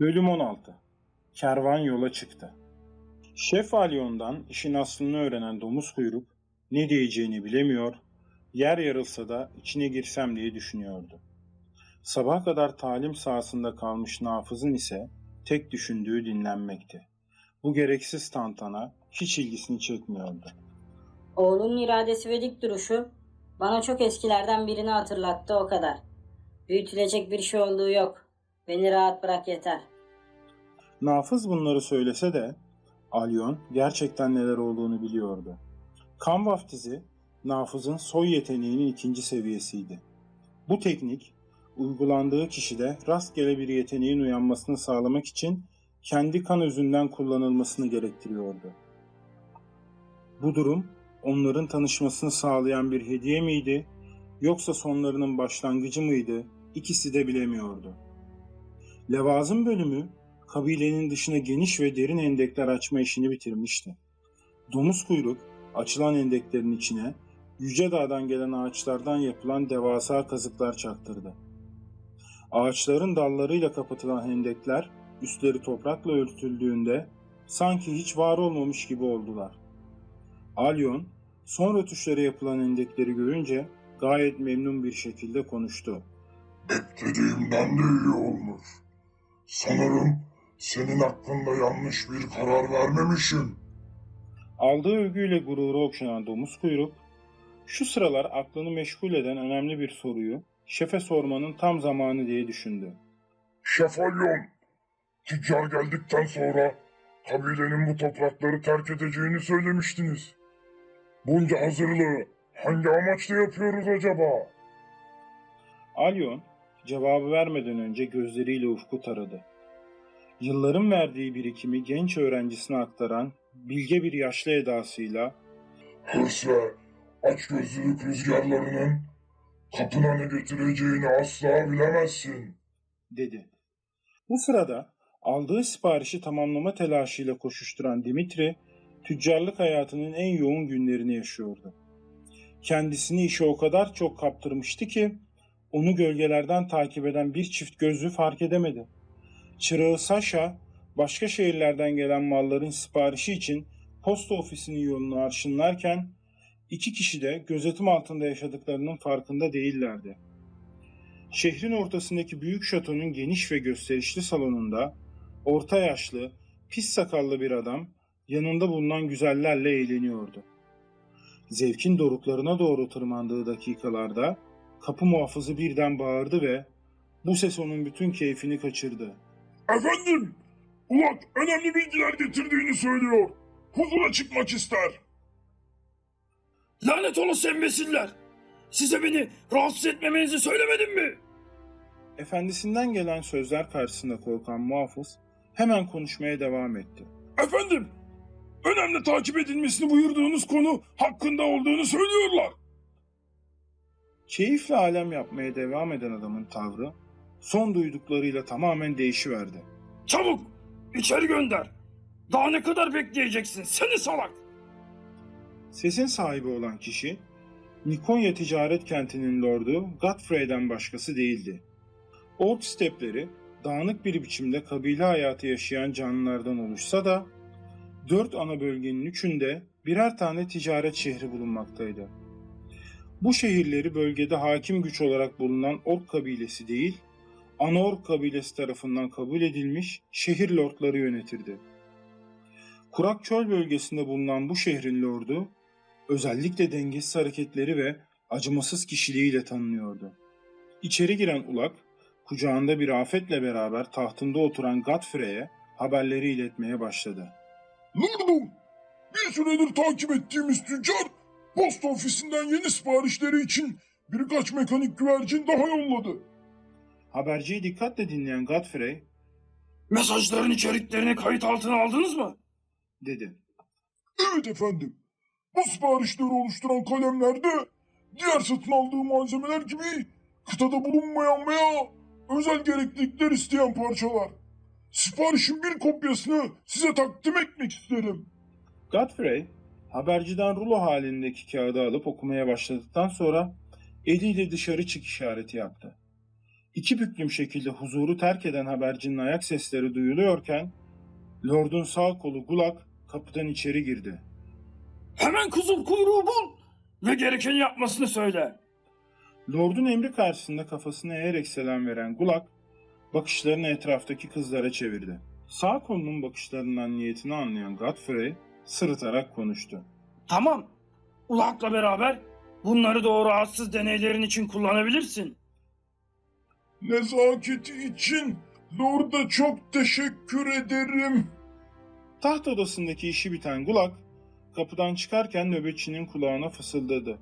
Bölüm 16 Kervan yola çıktı. Şef Alyon'dan işin aslını öğrenen domuz kuyruk ne diyeceğini bilemiyor, yer yarılsa da içine girsem diye düşünüyordu. Sabah kadar talim sahasında kalmış Nafız'ın ise tek düşündüğü dinlenmekti. Bu gereksiz tantana hiç ilgisini çekmiyordu. Oğlunun iradesi ve dik duruşu bana çok eskilerden birini hatırlattı o kadar. Büyütülecek bir şey olduğu yok. Beni rahat bırak yeter. Nafız bunları söylese de Alyon gerçekten neler olduğunu biliyordu. Kan vaftizi Nafız'ın soy yeteneğinin ikinci seviyesiydi. Bu teknik uygulandığı kişide rastgele bir yeteneğin uyanmasını sağlamak için kendi kan özünden kullanılmasını gerektiriyordu. Bu durum onların tanışmasını sağlayan bir hediye miydi yoksa sonlarının başlangıcı mıydı ikisi de bilemiyordu. Levazım bölümü kabilenin dışına geniş ve derin endekler açma işini bitirmişti. Domuz kuyruk açılan endeklerin içine Yüce Dağ'dan gelen ağaçlardan yapılan devasa kazıklar çaktırdı. Ağaçların dallarıyla kapatılan hendekler üstleri toprakla örtüldüğünde sanki hiç var olmamış gibi oldular. Alyon son rötuşlara yapılan endekleri görünce gayet memnun bir şekilde konuştu. Beklediğimden de iyi olmuş. Sanırım senin hakkında yanlış bir karar vermemişim. Aldığı övgüyle gururu okşanan domuz kuyruk, şu sıralar aklını meşgul eden önemli bir soruyu şefe sormanın tam zamanı diye düşündü. Şefalyon, tüccar geldikten sonra kabilenin bu toprakları terk edeceğini söylemiştiniz. Bunca hazırlığı hangi amaçla yapıyoruz acaba? Alyon cevabı vermeden önce gözleriyle ufku taradı. Yılların verdiği birikimi genç öğrencisine aktaran bilge bir yaşlı edasıyla Hırs ve açgözlülük rüzgarlarının kapına ne getireceğini asla bilemezsin. dedi. Bu sırada aldığı siparişi tamamlama telaşıyla koşuşturan Dimitri, tüccarlık hayatının en yoğun günlerini yaşıyordu. Kendisini işe o kadar çok kaptırmıştı ki onu gölgelerden takip eden bir çift gözlü fark edemedi. Çırağı Sasha başka şehirlerden gelen malların siparişi için posta ofisinin yolunu arşınlarken iki kişi de gözetim altında yaşadıklarının farkında değillerdi. Şehrin ortasındaki büyük şatonun geniş ve gösterişli salonunda orta yaşlı, pis sakallı bir adam yanında bulunan güzellerle eğleniyordu. Zevkin doruklarına doğru tırmandığı dakikalarda kapı muhafızı birden bağırdı ve bu ses onun bütün keyfini kaçırdı. Efendim, Ulak önemli bilgiler getirdiğini söylüyor. Huzura çıkmak ister. Lanet olası embesiller! Size beni rahatsız etmemenizi söylemedim mi? Efendisinden gelen sözler karşısında korkan muhafız hemen konuşmaya devam etti. Efendim, önemli takip edilmesini buyurduğunuz konu hakkında olduğunu söylüyorlar. Keyifle alem yapmaya devam eden adamın tavrı son duyduklarıyla tamamen değişiverdi. Çabuk, içeri gönder. Daha ne kadar bekleyeceksin seni salak? Sesin sahibi olan kişi Nikonya ticaret kentinin lordu Godfrey'den başkası değildi. Ork stepleri dağınık bir biçimde kabile hayatı yaşayan canlılardan oluşsa da dört ana bölgenin üçünde birer tane ticaret şehri bulunmaktaydı. Bu şehirleri bölgede hakim güç olarak bulunan Ork kabilesi değil, ana Ork kabilesi tarafından kabul edilmiş şehir lordları yönetirdi. Kurak çöl bölgesinde bulunan bu şehrin lordu, özellikle dengesiz hareketleri ve acımasız kişiliğiyle tanınıyordu. İçeri giren Ulak, kucağında bir afetle beraber tahtında oturan Godfrey'e haberleri iletmeye başladı. Lordum, bir süredir takip ettiğimiz tüccar posta ofisinden yeni siparişleri için birkaç mekanik güvercin daha yolladı. Haberciyi dikkatle dinleyen Godfrey Mesajların içeriklerini kayıt altına aldınız mı? dedi. Evet efendim. Bu siparişleri oluşturan kalemlerde diğer satın aldığı malzemeler gibi kıtada bulunmayan veya özel gereklilikler isteyen parçalar. Siparişin bir kopyasını size takdim etmek isterim. Godfrey, haberciden rulo halindeki kağıdı alıp okumaya başladıktan sonra eliyle dışarı çık işareti yaptı. iki büklüm şekilde huzuru terk eden habercinin ayak sesleri duyuluyorken Lord'un sağ kolu Gulak kapıdan içeri girdi. Hemen kızıl kuyruğu bul ve gerekeni yapmasını söyle. Lord'un emri karşısında kafasını eğerek selam veren Gulak bakışlarını etraftaki kızlara çevirdi. Sağ kolunun bakışlarından niyetini anlayan Godfrey sırıtarak konuştu. Tamam. Ulak'la beraber bunları doğru rahatsız deneylerin için kullanabilirsin. Nezaketi için Lord'a çok teşekkür ederim. Taht odasındaki işi biten Gulak kapıdan çıkarken nöbetçinin kulağına fısıldadı.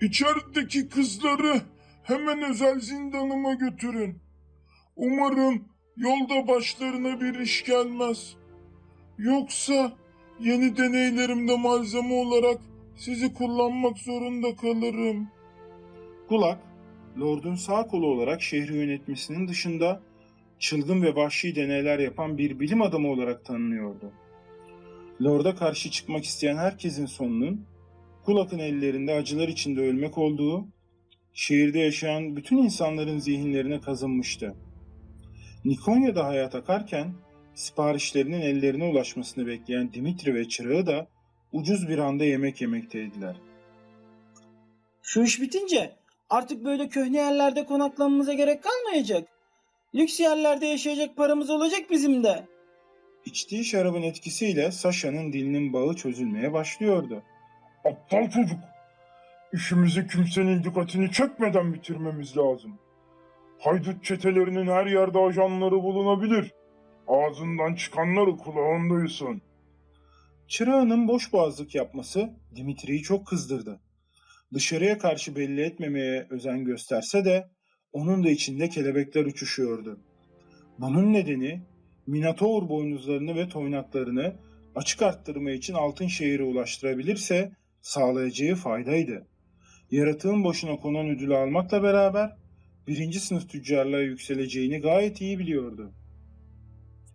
İçerideki kızları hemen özel zindanıma götürün. Umarım yolda başlarına bir iş gelmez. Yoksa yeni deneylerimde malzeme olarak sizi kullanmak zorunda kalırım. Gulak, Lord'un sağ kolu olarak şehri yönetmesinin dışında çılgın ve vahşi deneyler yapan bir bilim adamı olarak tanınıyordu. Lord'a karşı çıkmak isteyen herkesin sonunun Gulak'ın ellerinde acılar içinde ölmek olduğu, şehirde yaşayan bütün insanların zihinlerine kazınmıştı. Nikonya'da hayat akarken siparişlerinin ellerine ulaşmasını bekleyen Dimitri ve çırağı da ucuz bir anda yemek yemekteydiler. Şu iş bitince artık böyle köhne yerlerde konaklamamıza gerek kalmayacak. Lüks yerlerde yaşayacak paramız olacak bizim de. İçtiği şarabın etkisiyle Sasha'nın dilinin bağı çözülmeye başlıyordu. Aptal çocuk. İşimizi kimsenin dikkatini çekmeden bitirmemiz lazım. Haydut çetelerinin her yerde ajanları bulunabilir. Ağzından çıkanları kulağındaysan. Çırağının boş boğazlık yapması Dimitri'yi çok kızdırdı. Dışarıya karşı belli etmemeye özen gösterse de onun da içinde kelebekler uçuşuyordu. Bunun nedeni Minotaur boynuzlarını ve toynaklarını açık arttırma için altın şehire ulaştırabilirse sağlayacağı faydaydı. Yaratığın boşuna konan ödülü almakla beraber birinci sınıf tüccarlığa yükseleceğini gayet iyi biliyordu.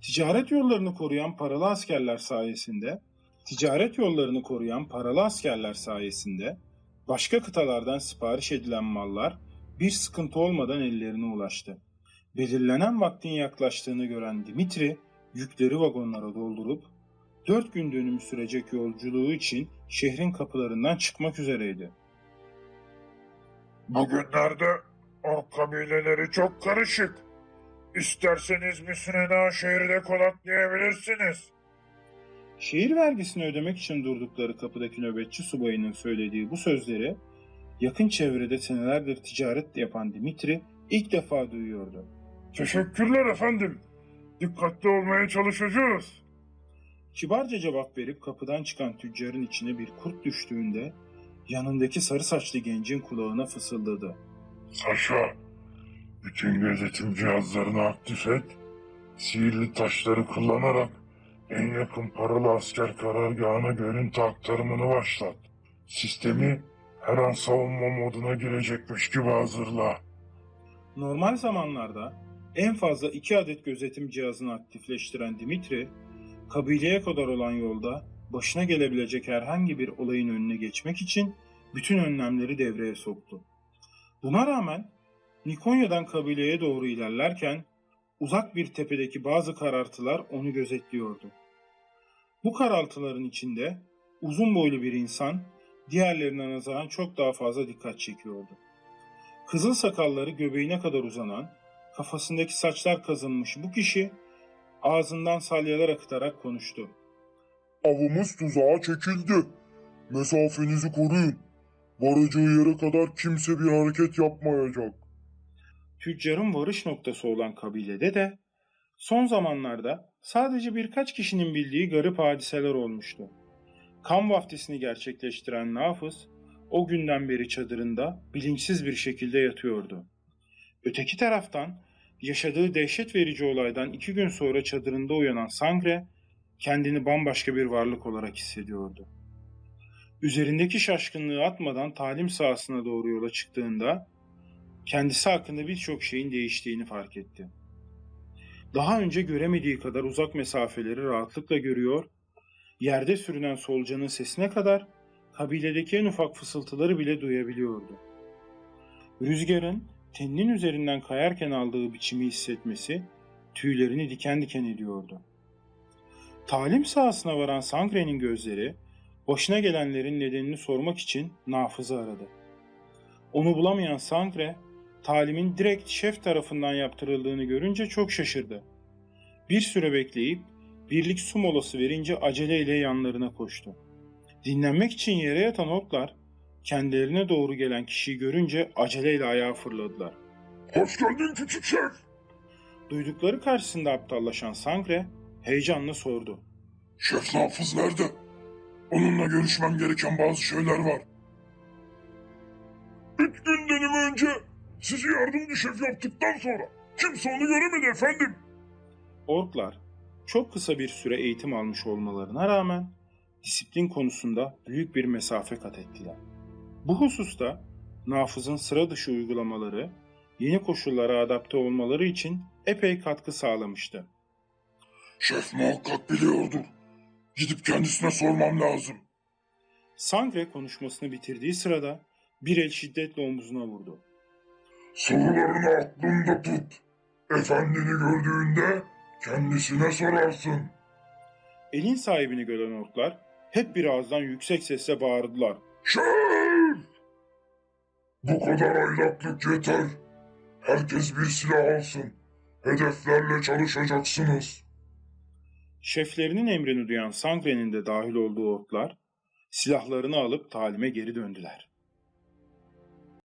Ticaret yollarını koruyan paralı askerler sayesinde Ticaret yollarını koruyan paralı askerler sayesinde başka kıtalardan sipariş edilen mallar bir sıkıntı olmadan ellerine ulaştı. Belirlenen vaktin yaklaştığını gören Dimitri yükleri vagonlara doldurup dört gün dönümü sürecek yolculuğu için şehrin kapılarından çıkmak üzereydi. Bugünlerde Ork kabileleri çok karışık. İsterseniz bir süre daha şehirde konaklayabilirsiniz. Şehir vergisini ödemek için durdukları kapıdaki nöbetçi subayının söylediği bu sözleri yakın çevrede senelerdir ticaret yapan Dimitri ilk defa duyuyordu. Teşekkürler efendim. Dikkatli olmaya çalışacağız. Kibarca cevap verip kapıdan çıkan tüccarın içine bir kurt düştüğünde yanındaki sarı saçlı gencin kulağına fısıldadı. Saşa, bütün gözetim cihazlarını aktif et. Sihirli taşları kullanarak en yakın paralı asker karargahına görüntü aktarımını başlat. Sistemi her an savunma moduna girecekmiş gibi hazırla. Normal zamanlarda en fazla iki adet gözetim cihazını aktifleştiren Dimitri, kabileye kadar olan yolda başına gelebilecek herhangi bir olayın önüne geçmek için bütün önlemleri devreye soktu. Buna rağmen Nikonya'dan kabileye doğru ilerlerken uzak bir tepedeki bazı karartılar onu gözetliyordu. Bu karaltıların içinde uzun boylu bir insan diğerlerine nazaran çok daha fazla dikkat çekiyordu. Kızıl sakalları göbeğine kadar uzanan, kafasındaki saçlar kazınmış bu kişi ağzından salyalar akıtarak konuştu. Avımız tuzağa çekildi. Mesafenizi koruyun. Varacağı yere kadar kimse bir hareket yapmayacak. Tüccarın varış noktası olan kabilede de son zamanlarda sadece birkaç kişinin bildiği garip hadiseler olmuştu. Kan vaftisini gerçekleştiren Nafız o günden beri çadırında bilinçsiz bir şekilde yatıyordu. Öteki taraftan yaşadığı dehşet verici olaydan iki gün sonra çadırında uyanan Sangre kendini bambaşka bir varlık olarak hissediyordu. Üzerindeki şaşkınlığı atmadan talim sahasına doğru yola çıktığında kendisi hakkında birçok şeyin değiştiğini fark etti. Daha önce göremediği kadar uzak mesafeleri rahatlıkla görüyor, yerde sürünen solucanın sesine kadar kabiledeki en ufak fısıltıları bile duyabiliyordu. Rüzgarın teninin üzerinden kayarken aldığı biçimi hissetmesi tüylerini diken diken ediyordu. Talim sahasına varan Sangre'nin gözleri başına gelenlerin nedenini sormak için Nafız'ı aradı. Onu bulamayan Sangre, talimin direkt şef tarafından yaptırıldığını görünce çok şaşırdı. Bir süre bekleyip birlik su molası verince aceleyle yanlarına koştu. Dinlenmek için yere yatan orklar kendilerine doğru gelen kişiyi görünce aceleyle ayağa fırladılar. Hoş geldin küçük şef. Duydukları karşısında aptallaşan Sangre heyecanla sordu. Şef Nafız nerede? Onunla görüşmem gereken bazı şeyler var. Üç gün dönümü önce sizi yardımcı şef yaptıktan sonra kimse onu göremedi efendim. Orklar çok kısa bir süre eğitim almış olmalarına rağmen disiplin konusunda büyük bir mesafe kat ettiler. Bu hususta Nafız'ın sıra dışı uygulamaları yeni koşullara adapte olmaları için epey katkı sağlamıştı. Şef muhakkak biliyordur. Gidip kendisine sormam lazım. Sangre konuşmasını bitirdiği sırada bir el şiddetle omzuna vurdu. Sorularını aklında tut. Efendini gördüğünde kendisine sorarsın. Elin sahibini gören orklar hep bir ağızdan yüksek sesle bağırdılar. Şef! Bu kadar aylaklık yeter. Herkes bir silah alsın. Hedeflerle çalışacaksınız. Şeflerinin emrini duyan Sangre'nin de dahil olduğu orklar silahlarını alıp talime geri döndüler.